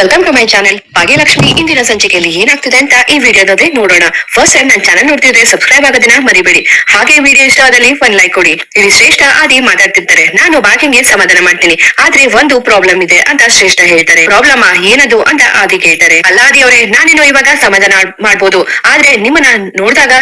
Welcome to my channel Bhagyalakshmi. ಇಂದಿನ ಸಂಚಿಕೆಯಲ್ಲಿ ಏನಾಗ್ತಿದೆ ಅಂತ ಈ ವಿಡಿಯೋದಲ್ಲಿ ನೋಡೋಣ. ಫಸ್ಟ್ ಟೈಮ್ ನನ್ನ ಚಾನಲ್ ನೋಡ್ತಿದ್ರೆ ಸಬ್ಸ್ಕ್ರೈಬ್ ಆಗೋದನ್ನ ಮರಿಬೇಡಿ. ಹಾಗೆ ವಿಡಿಯೋ ಇಷ್ಟ ಆದಲ್ಲಿ ಒಂದ್ ಲೈಕ್ ಕೊಡಿ. ಇಲ್ಲಿ ಶ್ರೇಷ್ಠ ಆದಿ ಮಾತಾಡ್ತಿರ್ತಾರೆ. ನಾನು ಭಾಗ್ಯಂಗೆ ಸಮಾಧಾನ ಮಾಡ್ತೀನಿ. ಆದ್ರೆ ಒಂದು ಪ್ರಾಬ್ಲಮ್ ಇದೆ ಅಂತ ಶ್ರೇಷ್ಠ ಹೇಳ್ತಾರೆ. ಪ್ರಾಬ್ಲಮ್ ಏನದು ಅಂತ ಆದಿ ಕೇಳ್ತಾರೆ. ಅಲ್ಲ ಆದಿ ಅವರೇ ನಾನೇನು ಇವಾಗ ಸಮಾಧಾನ ಮಾಡ್ಬೋದು. ಆದ್ರೆ ನಿಮ್ಮನ್ನ ನೋಡಿದಾಗ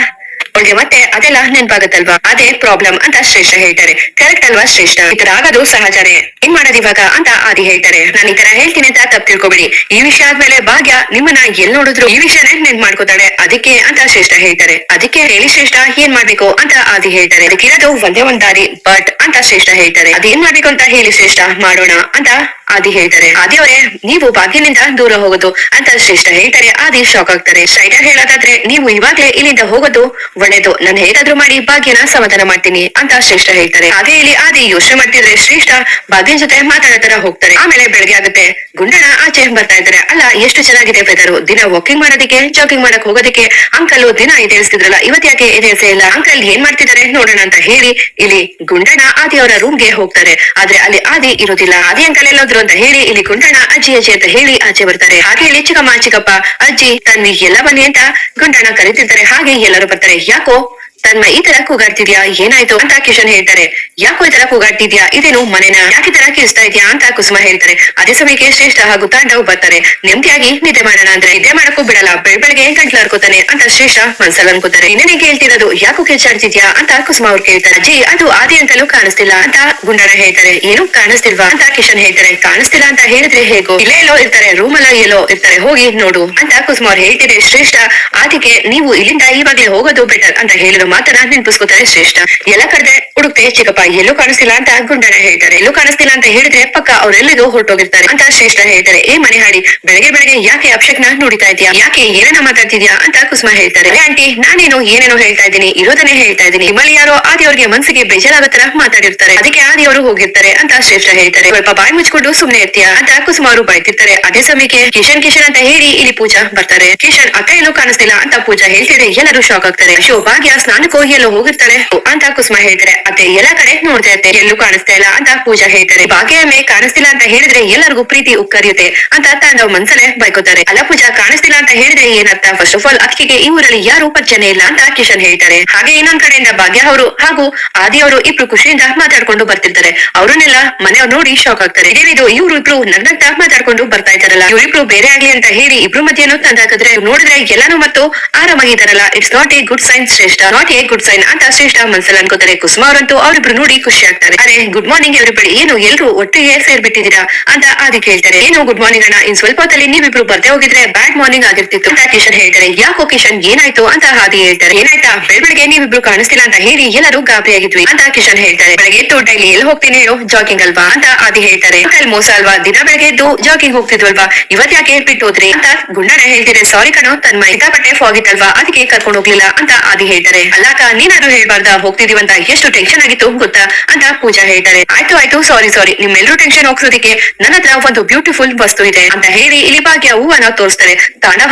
ಅವಳಿಗೆ ಮತ್ತೆ ಅದೆಲ್ಲ ನೆನ್ಪಾಗತ್ತಲ್ವಾ? ಅದೇ ಪ್ರಾಬ್ಲಮ್ ಅಂತ ಶ್ರೇಷ್ಠ ಹೇಳ್ತಾರೆ. ಕರೆಕ್ಟ್ ಅಲ್ವಾ ಶ್ರೇಷ್ಠ? ಈ ತರ ಆಗೋದು ಸಹಜನೇ ಏನ್ ಮಾಡೋದು ಇವಾಗ ಅಂತ ಆದಿ ಹೇಳ್ತಾರೆ. ನಾನು ಈ ತರ ಹೇಳ್ತೀನಿ ಅಂತ ತಪ್ಪು ತಿಳ್ಕೊಬೇಡಿ. ಈ ವಿಷಯ ಆದ್ಮೇಲೆ ಭಾಗ್ಯ ನಿಮ್ಮನ್ನ ಎಲ್ ನೋಡಿದ್ರು ಈ ವಿಷಯನೇ ನೆನ್ಪ್ ಮಾಡ್ಕೋತಾಳೆ. ಅದಕ್ಕೆ ಅಂತ ಶ್ರೇಷ್ಠ ಹೇಳ್ತಾರೆ. ಅದಕ್ಕೆ ಹೇಳಿ ಶ್ರೇಷ್ಠ ಏನ್ ಮಾಡ್ಬೇಕು ಅಂತ ಆದಿ ಹೇಳ್ತಾರೆ. ಅದಕ್ಕಿರೋದು ಒಂದೇ ಒಂದ್ ದಾರಿ ಬಟ್ ಅಂತ ಶ್ರೇಷ್ಠ ಹೇಳ್ತಾರೆ. ಅದೇನ್ ಮಾಡ್ಬೇಕು ಅಂತ ಹೇಳಿ ಶ್ರೇಷ್ಠ? ಮಾಡೋಣ ಅಂತ ಆದಿ ಹೇಳ್ತಾರೆ. ಆದಿ ಅವರೇ, ನೀವು ಬಾಗಿಲಿಂದ ದೂರ ಹೋಗೋದು ಅಂತ ಶ್ರೇಷ್ಠ ಹೇಳ್ತಾರೆ. ಆದಿ ಶಾಕ್ ಆಗ್ತಾರೆ. ಸ್ಟ್ರೈಟರ್ ಹೇಳೋದಾದ್ರೆ, ನೀವು ಇವಾಗ್ಲೇ ಇಲ್ಲಿಂದ ಹೋಗೋದು ಒಳ್ಳೇದು. ನಾನು ಹೇಗಾದ್ರೂ ಮಾಡಿ ಭಾಗ್ಯನ ಸಮಾಧಾನ ಮಾಡ್ತೀನಿ ಅಂತ ಶ್ರೇಷ್ಠ ಹೇಳ್ತಾರೆ. ಅದೇ ಇಲ್ಲಿ ಆದಿ ಯೋಚನೆ ಮಾಡ್ತಿದ್ರೆ ಶ್ರೇಷ್ಠ ಬಾಗಿನ ಜೊತೆ ಮಾತಾಡೋ ತರ ಹೋಗ್ತಾರೆ. ಆಮೇಲೆ ಬೆಳಗ್ಗೆ ಆಗುತ್ತೆ ಗುಂಡಣ ಆಚೆ ಬರ್ತಾ ಇದ್ದಾರೆ. ಅಲ್ಲ, ಎಷ್ಟು ಚೆನ್ನಾಗಿದೆ ವೆದರು ದಿನ ವಾಕಿಂಗ್ ಮಾಡೋದಕ್ಕೆ ಜಾಗಿಂಗ್ ಮಾಡಕ್ ಹೋಗೋದಕ್ಕೆ ಅಂಕಲ್ ದಿನ ಎದೇಳಿಸ್ತಿದ್ರಲ್ಲ ಇವತ್ ಯಾಕೆ ಎದೇಳ್ಸೇ ಇಲ್ಲ? ಅಂಕಲ್ ಏನ್ ಮಾಡ್ತಿದ್ದಾರೆ ನೋಡೋಣ ಅಂತ ಹೇಳಿ ಇಲ್ಲಿ ಗುಂಡಣ ಆದಿ ಅವರ ರೂಮ್ಗೆ ಹೋಗ್ತಾರೆ. ಆದ್ರೆ ಅಲ್ಲಿ ಆದಿ ಇರೋದಿಲ್ಲ ಆದಿ ಅಂಕಲ್ ಎಲ್ಲೋದ್ರು ಅಂತ ಹೇಳಿ ಇಲ್ಲಿ ಗುಂಡಣ್ಣ ಅಜ್ಜಿ ಅಜ್ಜಿ ಅಂತ ಹೇಳಿ ಆಚೆ ಬರ್ತಾರೆ. ಹಾಗೆ ಇಲ್ಲಿ ಚಿಕ್ಕಮ್ಮ ಚಿಕ್ಕಪ್ಪ, ಅಜ್ಜಿ ತನ್ವಿ ಎಲ್ಲ ಬನ್ನಿ ಅಂತ ಗುಂಡಣ್ಣ ಕರೀತಿರ್ತಾರೆ ಹಾಗೆ ಎಲ್ಲರೂ ಬರ್ತಾರೆ. ಯಾಕೋ ತನ್ಮ ಈ ತರ ಕೂಗಾಡ್ತಿದ್ಯಾ ಏನಾಯ್ತು ಅಂತ ಕಿಶನ್ ಹೇಳ್ತಾರೆ. ಯಾಕೋ ಈ ತರ ಕೂಗಾಡ್ತಿದ್ಯಾ ಇದೇನು ಮನೆನ? ಯಾಕೆ ತರ ಕಿರಿಸ್ತಾ ಇದ್ಯಾ ಅಂತ ಕುಸುಮ ಹೇಳ್ತಾರೆ. ಅದೇ ಸಮಯಕ್ಕೆ ಶ್ರೇಷ್ಠ ಹಾಗೂ ತಾಂಡವ್ ಬರ್ತಾರೆ. ನೆಮ್ಮದಿಯಾಗಿ ನಿದ್ದೆ ಮಾಡೋಣ ಅಂದ್ರೆ ನಿದ್ದೆ ಮಾಡಕ್ಕೂ ಬಿಡಲ್ಲ. ಬೆಳ್ ಬೆಳಗ್ಗೆ ಗಂಟ್ಲು ಹರ್ಕೋತಾನೆ ಅಂತ ಶ್ರೇಷ್ಠ ಮನ್ಸಲ್ಲಿ ಅನ್ಕೋತಾರೆ. ಇನ್ನೇನೆ ಕೇಳ್ತಿರೋದು ಯಾಕೋ ಕಿರ್ಚಾಡ್ತಿದ್ಯಾ ಅಂತ ಕುಸುಮ ಅವ್ರು ಕೇಳ್ತಾರೆ. ಜಿ, ಅದು ಆದಿ ಅಂತಲೂ ಕಾಣಿಸ್ತಿಲ್ಲ ಅಂತ ಗುಂಡಾರ ಹೇಳ್ತಾರೆ. ಏನು ಕಾಣಿಸ್ತಿಲ್ವಾ ಅಂತ ಕಿಶನ್ ಹೇಳ್ತಾರೆ. ಕಾಣಿಸ್ತಿಲ್ಲ ಅಂತ ಹೇಳಿದ್ರೆ ಹೇಗೋ? ಇಲ್ಲೇ ಎಲ್ಲೋ ಇರ್ತಾರೆ ರೂಮ್ ಅಲ್ಲ ಎಲ್ಲೋ ಇರ್ತಾರೆ. ಹೋಗಿ ನೋಡು ಅಂತ ಕುಸುಮ ಅವ್ರು ಹೇಳ್ತಿದ್ರೆ ಶ್ರೇಷ್ಠ, ಆದಿಗೆ ನೀವು ಇಲ್ಲಿಂದ ಇವಾಗ್ಲೇ ಹೋಗೋದು ಬೆಟರ್ ಅಂತ ಹೇಳಿದ ಮಾತನ್ನ ನೆನಪಿಸ್ಕೋತಾರೆ ಶ್ರೇಷ್ಠ. ಎಲ್ಲ ಕಡೆ ಹುಡುಕ್ತೆ ಚಿಕ್ಕಪ್ಪ, ಎಲ್ಲೂ ಕಾಣಿಸ್ತಿಲ್ಲ ಅಂತ ಗುಂಡನ ಹೇಳ್ತಾರೆ. ಎಲ್ಲೂ ಕಾಣಿಸ್ತಿಲ್ಲ ಅಂತ ಹೇಳಿದ್ರೆ ಪಕ್ಕ ಅವ್ರೆಲ್ಲಿಗೂ ಹೊರಟೋಗಿರ್ತಾರೆ ಅಂತ ಶ್ರೇಷ್ಠ ಹೇಳ್ತಾರೆ. ಏ ಮನೆ ಹಾಡಿ ಬೆಳಗ್ಗೆ ಬೆಳಗ್ಗೆ ಯಾಕೆ ಅಭಿಷೇಕ್ನ ನೋಡಿತಾ ಇದೀಯಾ ಯಾಕೆ ಏನನ್ನ ಮಾತಾಡ್ತಿದ್ಯಾ ಅಂತ ಕುಸುಮ ಹೇಳ್ತಾರೆ. ಆಂಟಿ, ನಾನೇನು ಏನೇನೋ ಹೇಳ್ತಾ ಇದ್ದೀನಿ, ಇರೋದನ್ನೇ ಹೇಳ್ತಾ ಇದ್ದೀನಿ. ನಿಮ್ಮಲ್ಲಿ ಯಾರೋ ಆದಿ ಅವ್ರಿಗೆ ಮನ್ಸಿಗೆ ಬೇಜಾರಾಗತ್ತರ ಮಾತಾಡಿರ್ತಾರೆ. ಅದಕ್ಕೆ ಆದಿ ಅವರು ಹೋಗಿರ್ತಾರೆ ಅಂತ ಶ್ರೇಷ್ಠ ಹೇಳ್ತಾರೆ. ಸ್ವಲ್ಪ ಬಾಯಿ ಮುಚ್ಕೊಂಡು ಸುಮ್ನೆ ಇರ್ತೀಯಾ ಅಂತ ಕುಸುಮ ಅವರು ಬೈತಿರ್ತಾರೆ ಅದೇ ಸಮಯಕ್ಕೆ ಕಿಶನ್ ಕಿಶನ್ ಅಂತ ಹೇಳಿ ಇಲ್ಲಿ ಪೂಜಾ ಬರ್ತಾರೆ. ಕಿಶನ್, ಅಕ್ಕ ಏನು ಕಾಣಿಸ್ತಿಲ್ಲ ಅಂತ ಪೂಜಾ ಹೇಳ್ತಿದ್ರೆ ಎಲ್ಲರೂ ಶಾಕ್ ಆಗ್ತಾರೆ. ಶೋ ಭಾಗ್ಯ ಸ್ನಾನಕ್ಕೆ ಎಲ್ಲೋ ಹೋಗಿರ್ತಾಳೆ. ಅಂತ ಕುಸುಮ ಹೇಳ್ತಾರೆ, ಅತ್ತೆ, ಎಲ್ಲಾ ಕಡೆ ನೋಡ್ತಾ ಇರ್ತೆ ಎಲ್ಲೂ ಕಾಣಿಸ್ತಾ ಇಲ್ಲ ಅಂತ ಪೂಜಾ ಹೇಳ್ತಾರೆ. ಭಾಗ್ಯಮ್ಮೆ ಕಾಣಿಸ್ತಿಲ್ಲ ಅಂತ ಹೇಳಿದ್ರೆ ಎಲ್ಲರಿಗೂ ಪ್ರೀತಿ ಉಕ್ಕರಿಯುತ್ತೆ ಅಂತ ತಾಂಡವ್ ಮನ್ಸಲ್ಲೇ ಬೈಕೋತಾರೆ. ಅಲ್ಲ ಪೂಜಾ, ಕಾಣಿಸ್ತಿಲ್ಲ ಅಂತ ಹೇಳಿದ್ರೆ ಏನರ್ಥ? ಫಸ್ಟ್ ಆಫ್ ಆಲ್ ಅಕ್ಕಿಗೆ ಈ ಊರಲ್ಲಿ ಯಾರು ಪರಿಚಯನೇ ಇಲ್ಲ ಅಂತ ಕಿಶನ್ ಹೇಳ್ತಾರೆ. ಹಾಗೆ ಇನ್ನೊಂದ್ ಕಡೆಯಿಂದ ಭಾಗ್ಯ ಅವರು ಹಾಗೂ ಆದಿ ಅವರು ಇಬ್ರು ಖುಷಿಯಿಂದ ಮಾತಾಡ್ಕೊಂಡು ಬರ್ತಿರ್ತಾರೆ. ಅವರನ್ನೆಲ್ಲ ಮನೆಯವ್ರು ನೋಡಿ ಶಾಕ್ ಆಗ್ತಾರೆ. ಏನಿದು ಇವ್ರು ಇಬ್ರು ನಗ್ನಂತ ಮಾತಾಡ್ಕೊಂಡು ಬರ್ತಾ ಇದಾರಲ್ಲ ಇವ್ರಿಬ್ರು ಬೇರೆ ಆಗ್ಲಿ ಅಂತ ಹೇಳಿ ಇಬ್ರು ಮಧ್ಯೆನೂ ತಂದಾಕಿದ್ರೆ ನೋಡಿದ್ರೆ ಎಲ್ಲಾನು ಮತ್ತು ಆರಾಮಾಗಿದ್ದಾರಲ್ಲ. It's not a good sign Shreshta. Not a good sign ಅಂತ ಶ್ರೇಷ್ಠ ಮನ್ಸಲ್ಲಿ ಅನ್ಕೋತಾರೆ ಕುಸುಮ ಅವರಂತೂ ಅವರಿಬ್ರು ನೋಡಿ ಖುಷಿ ಆಗ್ತಾರೆ. ಅರೆ ಗುಡ್ ಮಾರ್ನಿಂಗ್ ಎವ್ರಿಬಡಿ ಏನು, ಎಲ್ರು ಒಟ್ಟಿಗೆ ಸೇರ್ಬಿಟ್ಟಿದ್ದೀರಾ ಅಂತ ಆದಿ ಕೇಳ್ತಾರೆ ಏನು ಗುಡ್ ಮಾರ್ನಿಂಗ್ ಅಣ್ಣ. ಇನ್ ಸ್ವಲ್ಪ ಹೊತ್ತಲ್ಲಿ ನೀವಿಬ್ರು ಬರ್ದೇ ಹೋಗಿದ್ರೆ ಬ್ಯಾಡ್ ಮಾರ್ನಿಂಗ್ ಆಗಿರ್ತಿತ್ತು. ಅಂತ ಕಿಶನ್ ಹೇಳ್ತಾರೆ. ಯಾಕೋ ಕಿಶನ್ ಏನಾಯ್ತು ಅಂತ ಆದಿ ಹೇಳ್ತಾರೆ. ಏನಾಯ್ತಾ? ಬೆಳಬೆಳಗ್ಗೆ ನೀವಿಬ್ರು ಕಾಣಿಸ್ತಿಲ್ಲ ಅಂತ ಹೇಳಿ ಎಲ್ಲರೂ ಗಾಬರಿ ಆಗಿದ್ವಿ ಅಂತ ಕಿಶನ್ ಹೇಳ್ತಾರೆ. ಬೆಳಗ್ಗೆ ಎದ್ದು ಡೈಲಿ ಎಲ್ಲಿ ಹೋಗ್ತೀನಿ ಹೇಳು? ಜಾಗಿಂಗ್ ಅಲ್ವಾ? ಅಂತ ಆದಿ ಹೇಳ್ತಾರೆ. ಅಲ್ಲಿ ಮೋಸ ಅಲ್ವಾ? ದಿನ ಬೆಳಗ್ಗೆ ಎದ್ದು ಜಾಗಿಂಗ್ ಹೋಗ್ತಿದ್ವಲ್ವಾ? ಇವತ್ ಯಾಕೆ ಬಿಟ್ಟು ಹೋದ್ರಿ? ಅಂತ ಗುಂಡನ ಹೇಳ್ತಿದ್ರೆ ಸಾರಿ ಕಣೋ ತನ್ನ ಸಿಕ್ಕಾಪಟ್ಟೆ ಫಾಗಿತ್ತಲ್ವಾ ಅದಕ್ಕೆ ಕರ್ಕೊಂಡು ಹೋಗ್ಲಿಲ್ಲ ಅಂತ ಆದಿ ಹೇಳ್ತಾರೆ. ಅಲ್ಲಾಕ ನೀನಾದ್ರೂ ಹೇಳ್ಬಾರ್ದ? ಹೋಗ್ತಿದೀವಂತ? ಎಷ್ಟು ಟೆನ್ಷನ್ ಆಗಿತ್ತು? ಗೊತ್ತಾ? ಅಂತ ಪೂಜಾ ಹೇಳ್ತಾರೆ ಆಯ್ತು ಆಯ್ತು ಸಾರಿ ಸಾರಿ ನಿಮ್ಮೆಲ್ಲರೂ ಟೆನ್ಷನ್ ಹೋಗ್ಸೋದಿಕ್ಕೆ ನನ್ನ ಹತ್ರ ಒಂದು ಬ್ಯೂಟಿಫುಲ್ ವಸ್ತು ಇದೆ ಅಂತ ಹೇಳಿ ಇಲ್ಲಿ ಭಾಗ್ಯ ಹೂವನ್ನ ತೋರಿಸ್ತಾರೆ.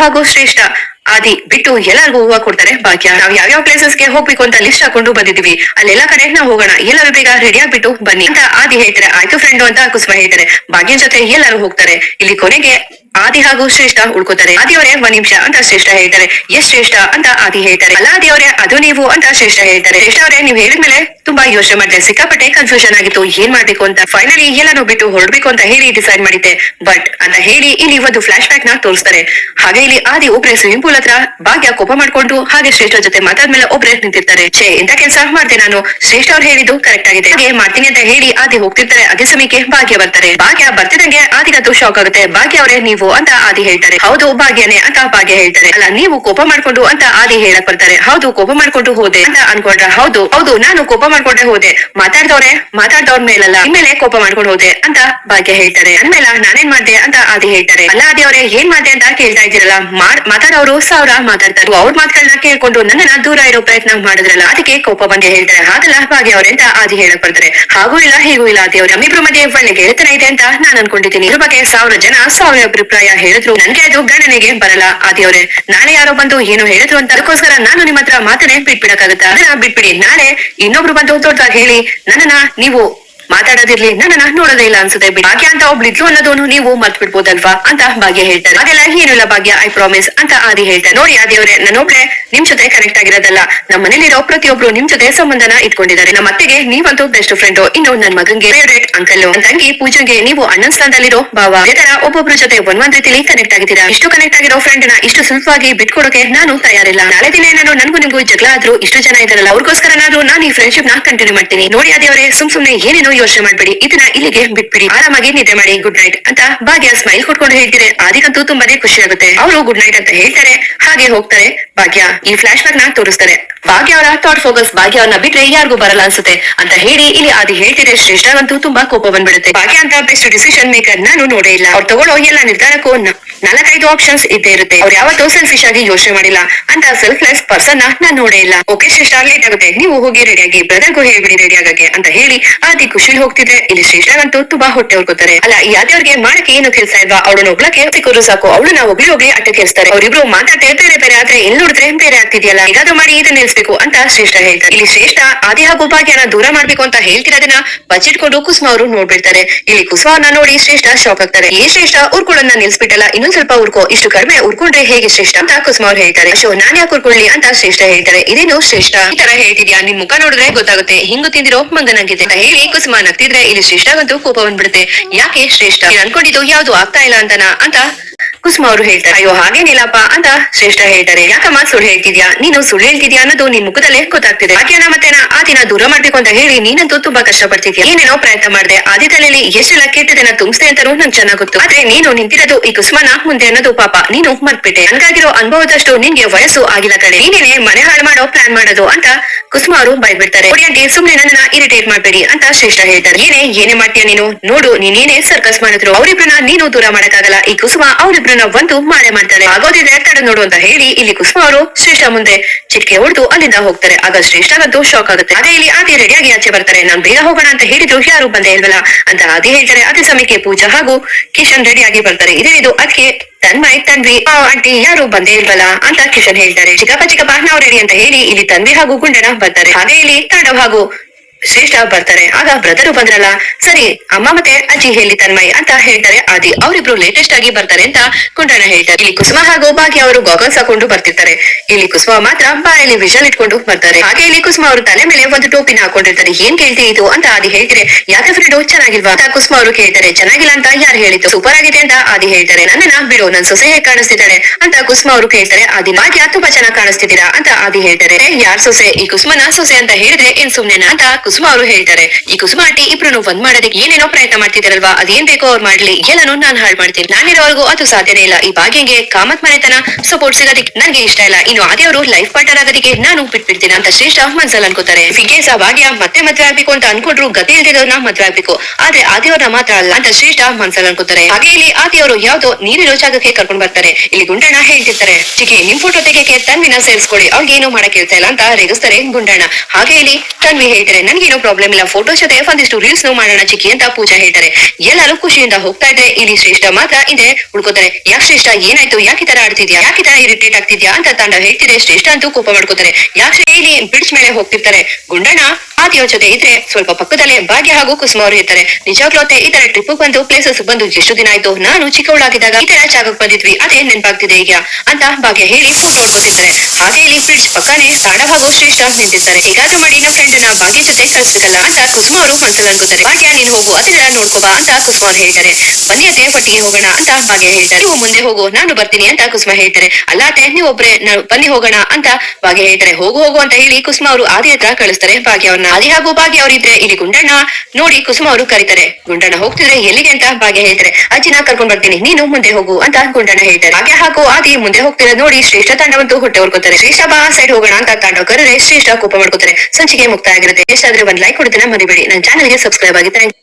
ಹಾಗೂ ಶ್ರೇಷ್ಠ. ಆದಿ ಬಿಟ್ಟು ಎಲ್ಲರಿಗೂ ಹೂವ ಕೊಡ್ತಾರೆ ಭಾಗ್ಯ. ನಾವ್ ಯಾವ ಪ್ಲೇಸಸ್ಗೆ ಹೋಗ್ಬೇಕು ಅಂತ ಲಿಸ್ಟ್ ಹಾಕೊಂಡು ಬಂದಿದೀವಿ ಅಲ್ಲೆಲ್ಲ ಕಡೆ ನಾವು ಹೋಗೋಣ. ಎಲ್ಲರೂ ಬೇಗ ರೆಡಿ ಆಗ್ಬಿಟ್ಟು ಬನ್ನಿ ಅಂತ ಆದಿ ಹೇಳ್ತಾರೆ. ಆಯ್ತು ಫ್ರೆಂಡ್ ಅಂತ ಕುಸುಮ ಹೇಳ್ತಾರೆ. ಭಾಗ್ಯನ್ ಜೊತೆ ಎಲ್ಲರೂ ಹೋಗ್ತಾರೆ. ಇಲ್ಲಿ ಕೊನೆಗೆ ಆದಿ ಹಾಗೂ ಶ್ರೇಷ್ಠ ಉಳ್ಕೋತಾರೆ ಆದಿ ಅವರೇ ಒಂದ್ ನಿಮಿಷ ಅಂತ ಶ್ರೇಷ್ಠ ಹೇಳ್ತಾರೆ. ಎಸ್ ಶ್ರೇಷ್ಠ ಅಂತ ಆದಿ ಹೇಳ್ತಾರೆ. ಅಲ್ಲ ಆದಿ ಅವರೇ ಅದು ನೀವು ಅಂತ ಶ್ರೇಷ್ಠ ಹೇಳ್ತಾರೆ. ಶ್ರೇಷ್ಠ ಅವರೇ, ನೀವು ಹೇಳಿದ್ಮೇಲೆ ತುಂಬಾ ಯೋಚನೆ ಮಾಡಿದೆ. ಸಿಕ್ಕಾಪಟ್ಟೆ ಕನ್ಫ್ಯೂಷನ್ ಆಗಿತ್ತು. ಏನ್ ಮಾಡ್ಬೇಕು ಅಂತ? ಫೈನಲಿ ಎಲ್ಲಾನು ಬಿಟ್ಟು ಹೊರಡ್ಬೇಕು ಅಂತ ಹೇಳಿ ಡಿಸೈಡ್ ಮಾಡಿದ್ದೆ. ಬಟ್ ಅಂತ ಹೇಳಿ ಇಲ್ಲಿ ಒಂದು ಫ್ಲಾಶ್ ಬ್ಯಾಕ್ನ ತೋರಿಸ್ತಾರೆ. ಹಾಗೆ ಇಲ್ಲಿ ಆದಿ ಒಬ್ರೆ ಸ್ವಿಮ್ಮಿಂಗ್ ಪೂಲ್ ಹತ್ರ ಭಾಗ್ಯ ಕೋಪ ಮಾಡ್ಕೊಂಡು ಹಾಗೆ ಶ್ರೇಷ್ಠ ಜೊತೆ ಮಾತಾದ್ಮೇಲೆ ಒಬ್ರೆ ನಿಂತಿರ್ತಾರೆ. ಛೇ ಇಂತ ಕೆಲಸ ಮಾಡ್ದೆ ನಾನು. ಶ್ರೇಷ್ಠ ಅವ್ರು ಹೇಳಿದ್ದು ಕರೆಕ್ಟ್ ಆಗಿದೆ. ಹಾಗೆ ಮಾಡ್ತೀನಿ ಅಂತ ಹೇಳಿ ಆದಿ ಹೋಗ್ತಿರ್ತಾರೆ. ಅದೇ ಸಮಯಕ್ಕೆ ಭಾಗ್ಯ ಬರ್ತಾರೆ. ಭಾಗ್ಯ ಬರ್ತಿದಂಗೆ ಆದಿಗಂತೂ ಶಾಕ್ ಆಗುತ್ತೆ. ಭಾಗ್ಯ ಅವರೇ, ನೀವು ಅಂತ ಆದಿ ಹೇಳ್ತಾರೆ. ಹೌದು ಭಾಗ್ಯನೇ ಅಂತ ಭಾಗ್ಯ ಹೇಳ್ತಾರೆ. ಅಲ್ಲ, ನೀವು ಕೋಪ ಮಾಡ್ಕೊಂಡು ಅಂತ ಆದಿ ಹೇಳಕ್ ಬರ್ತಾರೆ. ಹೌದು, ಕೋಪ ಮಾಡ್ಕೊಂಡು ಹೋದೆ ಅಂತ ಅನ್ಕೊಂಡ್ರ, ಹೌದು ಹೌದು, ನಾನು ಕೋಪ ಮಾಡ್ಕೊಂಡೆ ಹೋದೆ. ಮಾತಾಡ್ದವ್ರೆ, ಮಾತಾಡ್ದವ್ರ ಮೇಲಲ್ಲ, ಇನ್ಮೇಲೆ ಕೋಪ ಮಾಡ್ಕೊಂಡು ಹೋದೆ ಅಂತ ಭಾಗ್ಯ ಹೇಳ್ತಾರೆ. ಅಂದ್ಮೇಲೆ ನಾನೇನ್ ಮಾಡ್ದೆ ಅಂತ ಆದಿ ಹೇಳ್ತಾರೆ. ಅಲ್ಲ, ಆದಿ ಅವ್ರೆ, ಏನ್ ಮಾಡ್ದೆ ಅಂತ ಕೇಳ್ತಾ ಇದ್ದೀರಲ್ಲ? ಮಾತಾಡೋರು ಸಾವಿರ ಮಾತಾಡ್ತಾರೆ. ಅವ್ರ ಮಾತುಗಳನ್ನ ಕೇಳ್ಕೊಂಡು ನನ್ನನ್ನ ದೂರ ಇರೋ ಪ್ರಯತ್ನ ಮಾಡಿದ್ರಲ್ಲ, ಅದಕ್ಕೆ ಕೋಪ ಬಂದೆ ಹೇಳ್ತಾರೆ. ಹಾಗಲ್ಲ, ಭಾಗ್ಯ ಅವ್ರೆ ಅಂತ ಆದಿ ಹೇಳಕ್ ಬರ್ತಾರೆ. ಹಾಗೂ ಇಲ್ಲ, ಹೀಗೂ ಇಲ್ಲ, ಆದಿ ಅವ್ರೆ. ನಮ್ಮಿಬ್ರು ಮಧ್ಯೆ ಒಳ್ಳೆ ಗೆಳೆತನ ಇದೆ ಅಂತ ನಾನು ಅನ್ಕೊಂಡಿದ್ದೀನಿ. ಇದ್ರ ಬಗ್ಗೆ ಸಾವಿರ ಜನ ಸಾವಿರ ಅಭಿಪ್ರಾಯ ಹೇಳಿದ್ರು ನನ್ಗೆ ಅದು ಗಣನೆಗೆ ಬರಲ್ಲ. ಆದಿ ಅವ್ರೆ ನಾಳೆ ಯಾರೋ ಬಂದು ಏನು ಹೇಳಿದ್ರು ಅಂತ ಅದಕ್ಕೋಸ್ಕರ ನಾನು ನಿಮ್ಮ ಹತ್ರ ಮಾತನೇ ಬಿಟ್ಬಿಡಕ್ಕಾಗತ್ತಾ? ಅದನ್ನ ಬಿಟ್ಬಿಡಿ. ನಾಳೆ ಇನ್ನೊಬ್ರು ಬಂದು ದೊಡ್ಡದಾಗಿ ಹೇಳಿ, ನನ್ನನ್ನ ನೀವು ಮಾತಾಡೋದಿರ್ಲಿ. ನಾನು ನೋಡೋದೇ ಇಲ್ಲ ಅನ್ಸುತ್ತೆ ಬಿಡಿ. ಭಾಗ್ಯ ಅಂತ ಒಬ್ಳಿದ್ಲು ಅನ್ನೋದನ್ನು ನೀವು ಮರ್ತ್ ಬಿಡ್ಬೋದಲ್ವಾ ಅಂತ ಭಾಗ್ಯ ಹೇಳ್ತಾರೆ. ಅದೆಲ್ಲ ಏನಿಲ್ಲ ಭಾಗ್ಯ ಐ ಪ್ರಾಮಿಸ್ ಅಂತ ಆದಿ ಹೇಳ್ತಾರೆ. ನೋಡಿ ಆದಿಯವ್ರೆ ನನ್ನೊಬ್ಳೆ ನಿಮ್ ಜೊತೆ ಕನೆಕ್ಟ್ ಆಗಿರೋದಲ್ಲ. ನಮ್ಮ ಮನೇಲಿರೋ ಪ್ರತಿಯೊಬ್ರು ನಿಮ್ ಜೊತೆ ಸಂಬಂಧನ ಇಟ್ಕೊಂಡಿದ್ದಾರೆ. ನಮ್ಮ ಅತ್ತೆಗೆ ನೀವಂತೂ ಬೆಸ್ಟ್ ಫ್ರೆಂಡ್ ಇನ್ನು ನನ್ ಮಗನ್ಗೆ ಫೇವ್ರೇಟ್ ಅಂಕಲ್ ನನ್ ತಂಗಿ ಪೂಜೆಗೆ ನೀವು ಅಣ್ಣನ್ ಸ್ಥಾನದಲ್ಲಿರೋ ಭಾವ. ಅದೇ ತರ ಒಬ್ಬೊಬ್ರ ಜೊತೆ ಒಂದೊಂದ್ ರೀತಿಲಿ ಕನೆಕ್ಟ್ ಆಗಿದ್ದೀರಾ? ಇಷ್ಟು ಕನೆಕ್ಟ್ ಆಗಿರೋ ಫ್ರೆಂಡ್ನ ಇಷ್ಟು ಸುಲಭವಾಗಿ ಬಿಟ್ಕೊಡೋಕೆ ನಾನು ತಯಾರಿಲ್ಲ. ನಾಳೆ ದಿನ ನಾನು ನನ್ಗೂ ನಿಮ್ಗೂ ಜಗಳ ಆದ್ರೂ ಇಷ್ಟು ಜನ ಇದಾರಲ್ಲ ಅವ್ರಿಗೋಸ್ಕರನಾದ್ರೂ ನಾನು ಈ ಫ್ರೆಂಡ್ಶಿಪ್ನ ಕಂಟಿನ್ಯೂ ಮಾಡ್ತೀನಿ. ನೋಡಿ ಅದೇವ್ರೆ ಸುಮ್ ಸುಮ್ನೆ ಏನೇನೋ ಯೋಚನೆ ಮಾಡ್ಬೇಡಿ. ಇದನ್ನ ಇಲ್ಲಿಗೆ ಬಿಟ್ಬಿಡಿ. ಆರಾಮಾಗಿ ನಿದ್ದೆ ಮಾಡಿ ಗುಡ್ ನೈಟ್ ಅಂತ ಭಾಗ್ಯ ಸ್ಮೈಲ್ ಕೊಟ್ಕೊಂಡು ಹೇಳ್ತಾರೆ ಆದಿಗಂತೂ ತುಂಬಾನೇ ಖುಷಿ ಆಗುತ್ತೆ ಅವರು ಗುಡ್ ನೈಟ್ ಅಂತ ಹೇಳ್ತಾರೆ. ಹಾಗೆ ಹೋಗ್ತಾರೆ. ಭಾಗ್ಯ ಈ ಫ್ಲಾಶ್ ಬ್ಯಾಕ್ನ ತೋರಿಸ್ತಾರೆ. ಭಾಗ್ಯ ಅವರ ಥಾಟ್ ಫೋಕಸ್ ಭಾಗ್ಯ ಅವ್ರನ್ನ ಬಿಟ್ರೆ ಯಾರಿಗೂ ಬರಲ್ಲ ಅನ್ಸುತ್ತೆ ಅಂತ ಹೇಳಿ ಇಲ್ಲಿ ಆದಿ ಹೇಳ್ತಿದ್ರೆ ಶ್ರೇಷ್ಠವಂತೂ ತುಂಬಾ ಕೋಪ ಬಂದ್ಬಿಡುತ್ತೆ. ಭಾಗ್ಯ ಅಂತ ಬೆಸ್ಟ್ ಡಿಸಿಷನ್ ಮೇಕರ್ ನಾನು ನೋಡೇ ಇಲ್ಲ. ಅವ್ರು ತಗೊಳ್ಳೋ ಎಲ್ಲ ನಿರ್ಧಾರಕ್ಕೂ ನಾಲ್ಕೈದು ಆಪ್ಷನ್ಸ್ ಇದ್ದೇ ಇರುತ್ತೆ. ಅವ್ರು ಯಾವತ್ತೂ ಸೆಲ್ಫಿಶ್ ಆಗಿ ಯೋಚನೆ ಮಾಡಿಲ್ಲ. ಅಂತ ಸೆಲ್ಫ್ಲೆಸ್ ಪರ್ಸನ್ ನಾನ್ ನೋಡೇ ಇಲ್ಲ. ಓಕೆ ಶ್ರೇಷ್ಠ ಲೇಟ್ ಆಗುತ್ತೆ. ನೀವು ಹೋಗಿ ರೆಡಿ ಆಗಿ ಬ್ರದರ್ಗೂ ಹೇಳ್ಬಿಡಿ ರೆಡಿ ಆಗಕ್ಕೆ ಅಂತ ಹೇಳಿ ಆದಿ ಖುಷಿಲಿ ಹೋಗ್ತಿದ್ರೆ ಇಲ್ಲಿ ಶ್ರೇಷ್ಠಗಂತೂ ತುಂಬಾ ಹೊಟ್ಟೆ ಹೊರ್ಕೋತಾರೆ ಅಲ್ಲ, ಈ ಆದಿಯವ್ರಿಗೆ ಮಾಡಕ್ಕೆ ಏನು ಕೆಲಸ ಇಲ್ವಾ? ಅವಳನ್ನ ಒಬ್ಳಕ್ಕೆ ಸಿಕ್ಕರು ಸಾಕು. ಅವಳನ್ನ ಒಬ್ಳಿ ಹೋಗ್ಲಿ ಅಟ್ಟ ಕೇಳಿಸ್ತಾರೆ ಅವ್ರಿಬ್ರು ಮಾತಾಡ್ತಾ ಬೇರೆ ಬೇರೆ ಆದ್ರೆ ಇಲ್ಲಿ ನೋಡಿದ್ರೆ ಬೇರೆ ಆಗ್ತಿದ್ಯಲ್ಲ? ಮಾಡಿ ಇದನ್ನ ನಿಲ್ಸ್ಬೇಕು ಅಂತ ಶ್ರೇಷ್ಠ ಹೇಳ್ತಾರೆ. ಇಲ್ಲಿ ಶ್ರೇಷ್ಠ, ಆದಿ ಹಾಗೂ ಭಾಗ್ಯನ ದೂರ ಮಾಡ್ಬೇಕು ಅಂತ ಹೇಳ್ತಿರೋದನ್ನ ಬಚ್ಚಿಟ್ಕೊಂಡು ಕುಸುಮ ಅವರು ನೋಡ್ಬಿಡ್ತಾರೆ. ಇಲ್ಲಿ ಕುಸುಮ ನೋಡಿ ಶ್ರೇಷ್ಠ ಶಾಕ್ ಆಗ್ತಾರೆ. ಈ ಶ್ರೇಷ್ಠ ಉರ್ಕೊಳ್ಳೋದನ್ನ ನಿಲ್ಸ್ಬಿಟ್ಟಲ್ಲ ಇನ್ನೊಂದ್ ಸ್ವಲ್ಪ ಉರ್ಕೋ ಇಷ್ಟು ಕಡಿಮೆ ಉರ್ಕೊಂಡ್ರೆ ಹೇಗೆ ಶ್ರೇಷ್ಠ? ಅಂತ ಕುಸುಮ ಅವ್ರು ಹೇಳ್ತಾರೆ. ಸೊ ನಾನ್ ಯಾಕೆ ಉರ್ಕೊಳ್ಳಿ ಅಂತ ಶ್ರೇಷ್ಠ ಹೇಳ್ತಾರೆ. ಇದೇನು ಶ್ರೇಷ್ಠ? ಈ ತರ ಹೇಳ್ತಿದ್ಯಾ? ನಿನ್ ಮುಖ ನೋಡಿದ್ರೆ ಗೊತ್ತಾಗುತ್ತೆ. ಹಿಂಗು ತಿಂದಿರೋ ಮಂಗನಾಗಿದೆ. ಅಂತ ಹೇಳಿ ಕುಸುಮ ನಗ್ತಿದ್ರೆ ಇಲ್ಲಿ ಶ್ರೇಷ್ಠಗಂತೂ ಕೋಪ ಬಂದ್ಬಿಡುತ್ತೆ. ಯಾಕೆ ಶ್ರೇಷ್ಠ? ಅನ್ಕೊಂಡಿದ್ದು ಯಾವ್ದು ಆಗ್ತಾ ಇಲ್ಲ ಅಂತನಾ? ಅಂತ ಕುಸುಮ ಅವರು ಹೇಳ್ತಾರೆ, ಅಯ್ಯೋ, ಹಾಗೇನಿಲ್ಲಪ್ಪ ಅಂತ ಶ್ರೇಷ್ಠ ಹೇಳ್ತಾರೆ. ಯಾಕಮ್ಮ, ಸುಳ್ಳು ಹೇಳ್ತಿದ್ಯಾ? ನೀನು ಸುಳ್ಳು ಹೇಳ್ತಿದ್ಯಾ ಅನ್ನೋದು ನಿನ್ ಮುಖದಲ್ಲೇ ಗೊತ್ತಾಗ್ತಿದೆ. ಆಕೆನ ಮತ್ತೆ ಆ ದಿನ ದೂರ ಮಾಡ್ಬೇಕು ಅಂತ ಹೇಳಿ ನೀನಂತೂ ತುಂಬಾ ಕಷ್ಟ ಪಡ್ತಿದ್ಯಾ ಏನೇನೋ ಪ್ರಯತ್ನ ಮಾಡಿದೆ. ಆದಿ ತಲೆಯಲ್ಲಿ ಎಷ್ಟೆಲ್ಲ ಕೆಟ್ಟದನ್ನ ತುಂಬಿಸ್ತೆ ಅಂತಾನೂ ನಂಗೆ ಚೆನ್ನಾಗ್ ಗೊತ್ತು ಆದ್ರೆ ನೀನು ನಿಂತಿರೋದು ಈ ಕುಸುಮನ ಮುಂದೆ ಅನ್ನೋದು ಪಾಪ. ನೀನು ಮರ್ಬಿಟ್ಟೆ ನನ್ಗಾಗಿರೋ ಅನುಭವದಷ್ಟು ನಿನ್ಗೆ ವಯಸ್ಸು ಆಗಿಲ್ಲ ಕಡೆ ನೀನೇನೆ ಮನೆ ಹಾಳು ಮಾಡೋ ಪ್ಲಾನ್ ಮಾಡೋದು ಅಂತ ಕುಸುಮ ಅವರು ಬೈಬಿಡ್ತಾರೆ ಆಂಟಿ, ಸುಮ್ನೆ ನನ್ನ ಇರಿಟೇಟ್ ಮಾಡ್ಬೇಡಿ ಅಂತ ಶ್ರೇಷ್ಠ ಹೇಳ್ತಾರೆ. ಏನೇ ಏನೇ ಮಾಡ್ತೀಯ ನೀನು? ನೋಡು, ನೀನೇನೇ ಸರ್ಕಸ್ ಮಾಡಿದ್ರು. ಅವರಿಬ್ರನ್ನ ನೀನು ದೂರ ಮಾಡಕ್ಕಾಗಲ್ಲ. ಈ ಕುಸುಮ ಅವರಿಬ್ರನ್ನ ಒಂದು ಮಾಡೆ ಮಾಡ್ತಾಳೆ ಆಗೋದಿದೆ ತಡ ನೋಡು ಅಂತ ಹೇಳಿ ಇಲ್ಲಿ ಕುಸುಮ ಅವರು ಶ್ರೇಷ್ಠ ಮುಂದೆ ಚಿಟ್ಕೆ ಹೊಡೆದು ಅಲ್ಲಿಂದ ಹೋಗ್ತಾರೆ. ಆಗ ಶ್ರೇಷ್ಠಗಂತೂ ಶಾಕ್ ಆಗುತ್ತೆ. ಅದೇ ಇಲ್ಲಿ ಆದಿ ರೆಡಿಯಾಗಿ ಆಚೆ ಬರ್ತಾರೆ. ನಾನ್ ಬೇಗ ಹೋಗೋಣ ಅಂತ ಹೇಳಿದ್ರು ಯಾರು ಬಂದೇ ಇಲ್ವಲ್ಲ? ಅಂತ ಆದಿ ಹೇಳ್ತಾರೆ. ಅದೇ ಸಮಯಕ್ಕೆ ಪೂಜಾ ಹಾಗೂ ಕಿಶನ್ ರೆಡಿಯಾಗಿ ಬರ್ತಾರೆ. ಇದೇ ಇದು ಅದಕ್ಕೆ ತನ್ಮಯ್ ತನ್ವಿ ಆಂಟಿ ಯಾರು ಬಂದೇ ಇಲ್ವಲ್ಲ? ಅಂತ ಕಿಶನ್ ಹೇಳ್ತಾರೆ. ಚಿಕ್ಕಪ್ಪ ಚಿಕ್ಕಪ್ಪ, ನಾವು ರೆಡಿ ಅಂತ ಹೇಳಿ ಇಲ್ಲಿ ತನ್ವಿ ಹಾಗೂ ಗುಂಡನ ಬರ್ತಾರೆ ಹಾಗೆ ಇಲ್ಲಿ ತಾಂಡವ್ ಹಾಗೂ ಶ್ರೇಷ್ಠ ಬರ್ತಾರೆ. ಆಗ ಬ್ರದರು ಬಂದ್ರಲ್ಲ. ಸರಿ, ಅಮ್ಮ ಮತ್ತೆ ಅಜ್ಜಿ ಹೇಳಿ ತನ್ಮಯ್ ಅಂತ ಹೇಳ್ತಾರೆ. ಆದಿ ಅವರಿಬ್ರು ಲೇಟೆಸ್ಟ್ ಆಗಿ ಬರ್ತಾರೆ ಅಂತ ಕುಂಡಣ ಹೇಳ್ತಾರೆ. ಇಲ್ಲಿ ಕುಸುಮ ಹಾಗೂ ಭಾಗ್ಯ ಅವರು ಗಾಗಲ್ಸ್ ಹಾಕೊಂಡು ಬರ್ತಿರ್ತಾರೆ. ಇಲ್ಲಿ ಕುಸುಮ ಮಾತ್ರ ಬಾಯಲ್ಲಿ ವಿಷನ್ ಇಟ್ಕೊಂಡು ಬರ್ತಾರೆ. ಹಾಗೆ ಇಲ್ಲಿ ಕುಸುಮ ಅವರು ತಲೆ ಮೇಲೆ ಒಂದು ಟೋಪಿನ ಹಾಕೊಂಡಿರ್ತಾರೆ. ಏನ್ ಕೇಳ್ತಿ ಇದು ಅಂತ ಆದಿ ಹೇಳ್ತಾರೆ. ಯಾಕೆ ಫ್ರೆಂಡು ಚೆನ್ನಾಗಿಲ್ವಾ ಅಂತ ಕುಸುಮ ಅವರು ಕೇಳ್ತಾರೆ. ಚೆನ್ನಾಗಿಲ್ಲ ಅಂತ ಯಾರು ಹೇಳಿದ್ರು ಸೂಪರ್ ಆಗಿದೆ ಅಂತ ಆದಿ ಹೇಳ್ತಾರೆ. ನನ್ನನ್ನ ಬಿಡು, ನನ್ ಸೊಸೆ ಹೇಗೆ ಕಾಣಿಸ್ತಿದ್ದಾಳೆ ಅಂತ ಕುಸುಮ ಅವರು ಕೇಳ್ತಾರೆ. ಆದಿ, ಭಾಗ್ಯ ತುಂಬಾ ಚೆನ್ನಾಗಿ ಕಾಣಿಸ್ತಿದ್ದೀರಾ ಅಂತ ಆದಿ ಹೇಳ್ತಾರೆ. ಯಾರ್ ಸೊಸೆ? ಈ ಕುಸುಮನ ಸೊಸೆ ಅಂತ ಹೇಳಿದ್ರೆ ಏನ್ ಸುಮ್ನೆನಾ ಅಂತ ಕುಸುಮ ಅವರು ಹೇಳ್ತಾರೆ. ಈ ಕುಸುಮ ಆಂಟಿ ಇಬ್ರು ಒಂದ್ ಮಾಡೋದಕ್ಕೆ ಏನೇನೋ ಪ್ರಯತ್ನ ಮಾಡ್ತಿದಾರಲ್ವಾ ಅದೇನ್ ಬೇಕೋ ಅವ್ರು ಮಾಡ್ಲಿ. ಎಲ್ಲಾನು ನಾನ್ ಹಾಳು ಮಾಡ್ತೀನಿ. ನಾನಿರೋವರೆಗೂ ಅದು ಸಾಧ್ಯನೇ ಇಲ್ಲ. ಈ ಭಾಗ್ಯಂಗೆ ಕಾಮತ್ ಮನೆತನ ಸಪೋರ್ಟ್ ಸಿಗೋದಕ್ಕೆ ನನ್ಗೆ ಇಷ್ಟ ಇಲ್ಲ. ಇನ್ನು ಆದಿಯವರು ಲೈಫ್ ಪಾರ್ಟ್ನರ್ ಆಗೋದಕ್ಕೆ ನಾನು ಬಿಟ್ಬಿಡ್ತೀನಿ ಅಂತ ಶ್ರೇಷ್ಠ ಮನ್ಸಲ್ಲಿ ಅನ್ಕೋತಾರೆ. ವಿಕೇಶ ಭಾಗ್ಯ ಮತ್ತೆ ಮದ್ವೆ ಆಗ್ಬೇಕು ಅಂತ ಅನ್ಕೊಂಡ್ರು ಗತಿ ಇಲ್ದಿರೋರ್ನ ಮದ್ವೆ ಆಗ್ಬೇಕು. ಆದ್ರೆ ಆದಿಯವ್ರನ್ನ ಮಾತ್ರ ಅಲ್ಲ ಅಂತ ಶ್ರೇಷ್ಠ ಮನ್ಸಲ್ಲಿ ಅನ್ಕೋತಾರೆ. ಹಾಗೆ ಇಲ್ಲಿ ಆದಿಯವರು ಯಾವ್ದೋ ನೀರಿರೋ ಜಾಗಕ್ಕೆ ಕರ್ಕೊಂಡ್ ಬರ್ತಾರೆ. ಇಲ್ಲಿ ಗುಂಡಣ್ಣ ಹೇಳ್ತಿರ್ತಾರೆ. ಚಿಕ್ಕಿ, ನಿಮ್ ಫೋಟೋ ತೆಗೆಯಕ್ಕೆ ತನ್ವಿನ ಸೇರಿಸ್ಕೊಳ್ಳಿ. ಅವ್ರಿಗೆ ಏನು ಮಾಡಕ್ ಇರ್ತಾ ಇಲ್ಲ ಅಂತ ರೇಗಿಸ್ತಾರೆ ಗುಂಡಣ್ಣ. ಹಾಗೆ ಇಲ್ಲಿ ತನ್ವಿ ಹೇಳ್ತಾರೆ. ನನ್ಗೇನು ಪ್ರಾಬ್ಲಮ್ ಇಲ್ಲ. ಫೋಟೋ ಜೊತೆ ಒಂದಿಷ್ಟು ರೀಲ್ಸ್ ಮಾಡೋಣ ಚಿಕ್ಕಿ ಅಂತ ಪೂಜಾ ಹೇಳ್ತಾರೆ. ಎಲ್ಲರೂ ಖುಷಿಯಿಂದ ಹೋಗ್ತಾ ಇದ್ರೆ ಇಲ್ಲಿ ಶ್ರೇಷ್ಠ ಮಾತ್ರ ಇದೆ ಉಳ್ಕೋತಾರೆ. ಯಾಕೆ ಶ್ರೇಷ್ಠ? ಏನಾಯ್ತು? ಯಾಕೆ ತರ ಆಡ್ತಿದ್ಯಾ? ಯಾಕೆ ತರ ಇರಿಟೇಟ್ ಆಗ್ತಿದ್ಯಾ ಅಂತ ತಾಂಡವ್ ಹೇಳ್ತಿದೆ. ಶ್ರೇಷ್ಠ ಅಂತೂ ಕೋಪ ಮಾಡ್ಕೋತಾರೆ. ಯಾಕೆ ಇಲ್ಲಿ ಬ್ರಿಡ್ಜ್ ಮೇಲೆ ಹೋಗ್ತಿರ್ತಾರೆ. ಗುಂಡಣ್ಣ ಆತಿಯ ಜೊತೆ ಇದ್ರೆ ಸ್ವಲ್ಪ ಪಕ್ಕದಲ್ಲೇ ಭಾಗ್ಯ ಹಾಗೂ ಕುಸುಮ ಅವರು ಇರ್ತಾರೆ. ನಿಜಾಗ್ಲೋತೆ ಈ ತರ ಟ್ರಿಪ್ ಬಂದು ಪ್ಲೇಸಸ್ ಬಂದು ಎಷ್ಟು ದಿನ ಆಯ್ತು? ನಾನು ಚಿಕ್ಕವಳಾಗಿದ್ದಾಗ ಈ ತರ ಜಾಗಕ್ಕೆ ಬಂದಿದ್ವಿ. ಅದೇ ನೆನಪಾಗ್ತಿದೆ ಈಗ ಅಂತ ಭಾಗ್ಯ ಹೇಳಿ ಫೋಟೋ ಮಾಡ್ಕೊತಿರ್ತಾರೆ. ಹಾಗೆ ಇಲ್ಲಿ ಬ್ರಿಡ್ಜ್ ಪಕ್ಕನೆ ತಾಂಡವ್ ಹಾಗೂ ಶ್ರೇಷ್ಠ ನಿಂತಿರ್ತಾರೆ. ಹೀಗಾದ್ರೂ ಮಾಡಿ ನಮ್ಮ ಫ್ರೆಂಡ್ನ ಭಾಗ್ಯ ಜೊತೆ ಅಂತ ಕುಸುಮ ಅವರು ಮನ್ಸಲ್ಲಿ ಅನ್ಕೋತಾರೆ ಭಾಗ್ಯ ನೀನ್ ಹೋಗು, ಅದೆಲ್ಲ ನೋಡ್ಕೋ ಬಾ ಅಂತ ಕುಸುಮ ಅವ್ರು ಹೇಳ್ತಾರೆ. ಬನ್ನಿ ಅತ್ತೆ, ಒಟ್ಟಿಗೆ ಹೋಗೋಣ ಅಂತ ಭಾಗ್ಯ ಹೇಳ್ತಾರೆ. ನೀವು ಮುಂದೆ ಹೋಗು, ನಾನು ಬರ್ತೀನಿ ಅಂತ ಕುಸುಮ ಹೇಳ್ತಾರೆ. ಅಲ್ಲ ಅತ್ತೆ, ನೀವು ಒಬ್ರೆ ಬನ್ನಿ ಹೋಗೋಣ ಅಂತ ಭಾಗ್ಯ ಹೇಳ್ತಾರೆ. ಹೋಗು ಹೋಗು ಅಂತ ಹೇಳಿ ಕುಸುಮ ಅವರು ಆದಿ ಹತ್ರ ಕಳಿಸ್ತಾರೆ ಭಾಗ್ಯ ಅವ್ರನ್ನ ಆದಿ ಹಾಗೂ ಭಾಗ್ಯ ಅವರಿದ್ರೆ ಇಲ್ಲಿ ಗುಂಡಣ್ಣ ನೋಡಿ ಕುಸುಮ ಅವರು ಕರೀತಾರೆ. ಗುಂಡಣ್ಣ ಹೋಗ್ತಿದ್ರೆ ಎಲ್ಲಿಗೆ ಅಂತ ಭಾಗ್ಯ ಹೇಳ್ತಾರೆ. ಅಜ್ಜಿನ ಕರ್ಕೊಂಡ್ ಬರ್ತೀನಿ, ನೀನು ಮುಂದೆ ಹೋಗು ಅಂತ ಗುಂಡಣ್ಣ ಹೇಳ್ತಾರೆ. ಭಾಗ್ಯ ಹಾಗೂ ಆದಿ ಮುಂದೆ ಹೋಗ್ತಿರೋ ನೋಡಿ ಶ್ರೇಷ್ಠ ತಂಡವಂತೂ ಹೊಟ್ಟೆ ಹೊರ್ಕೋತಾರೆ. ಶ್ರೇಷ್ಠ ಬಾ ಸೈಡ್ ಹೋಗೋಣ ಅಂತ ತಾಂಡವ್ ಕರೆದ್ರೆ ಶ್ರೇಷ್ಠ ಕೋಪ ಮಾಡ್ಕೋತಾರೆ. ಸಂಚಿಗೆ ಮುಕ್ತ ಆಗಿರುತ್ತೆ. ಎಷ್ಟಾದ್ರೆ ಒಂದ್ ಲೈಕ್ ಕೊಡ್ತೀನ ಮರಿಬೇಡಿ. ನನ್ನ ಚಾನಲ್ಗೆ ಸಬ್ಸ್ಕ್ರೈಬ್ ಆಗಿ. ಥ್ಯಾಂಕ್